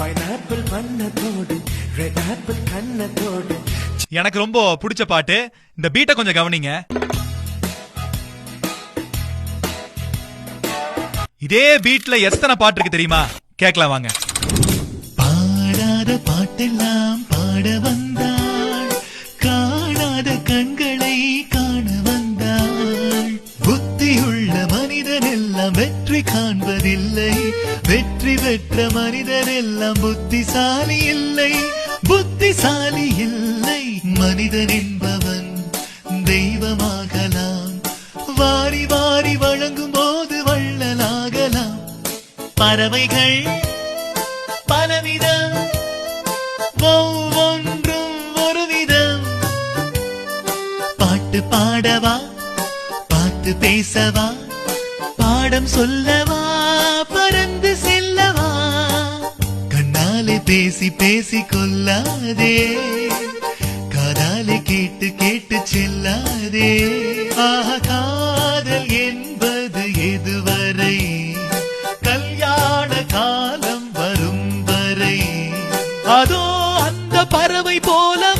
Pineapple வண்ணத்தோடு red apple கண்ணத்தோடு எனக்கு ரொம்ப பிடிச்ச பாட்டு. இந்த பீட்டை கொஞ்சம் கவனிங்க. இதே பீட்ல எத்தனை பாட்டு இருக்கு தெரியுமா? கேட்கலாம் வாங்க. பாடாத பாட்டெல்லாம் பாட வந்தாள் மனிதன் எல்லாம் வெற்றி காண்பதில்லை. வெற்றி பெற்ற மனிதன் எல்லாம் புத்திசாலி இல்லை. புத்திசாலி இல்லை. மனிதன் என்பவன் தெய்வமாகலாம். வாரி வாரி வழங்கும் போது வள்ளலாகலாம். பறவைகள் பலவிதம். ஒவ்வொன்றும் ஒரு விதம் பாட்டு பாடவா? பார்த்து பேசவா? பாடம் சொல்லவா? பறந்து செல்லவா? கண்ணாலே பேசி பேசி கொல்லாதே காதாலே கேட்டு கேட்டு செல்லாதே. ஆஹா காதல் என்பது எதுவரை? கல்யாண காலம் வரும் வரை. அதோ அந்த பறவை போல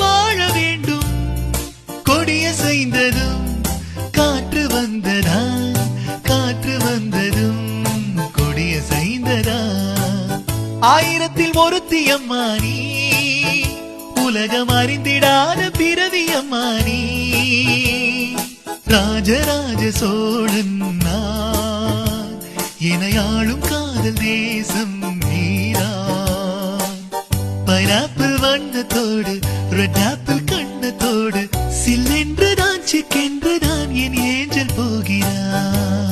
ஆயிரத்தில் ஒருத்தி அம்மா நீ உலகம் அறிந்திடாத பிறவி அம்மா நீ ராஜராஜ சோழன் நான். எனையாளும் காதல் தேசம் நீரா. பைனாப்பிள் வண்ணத்தோடு ரெட் ஆப்பிள் கண்ணத்தோடு சில்லென்றுதான் சிக்கென்றுதான் என் ஏஞ்சல் போகிறான்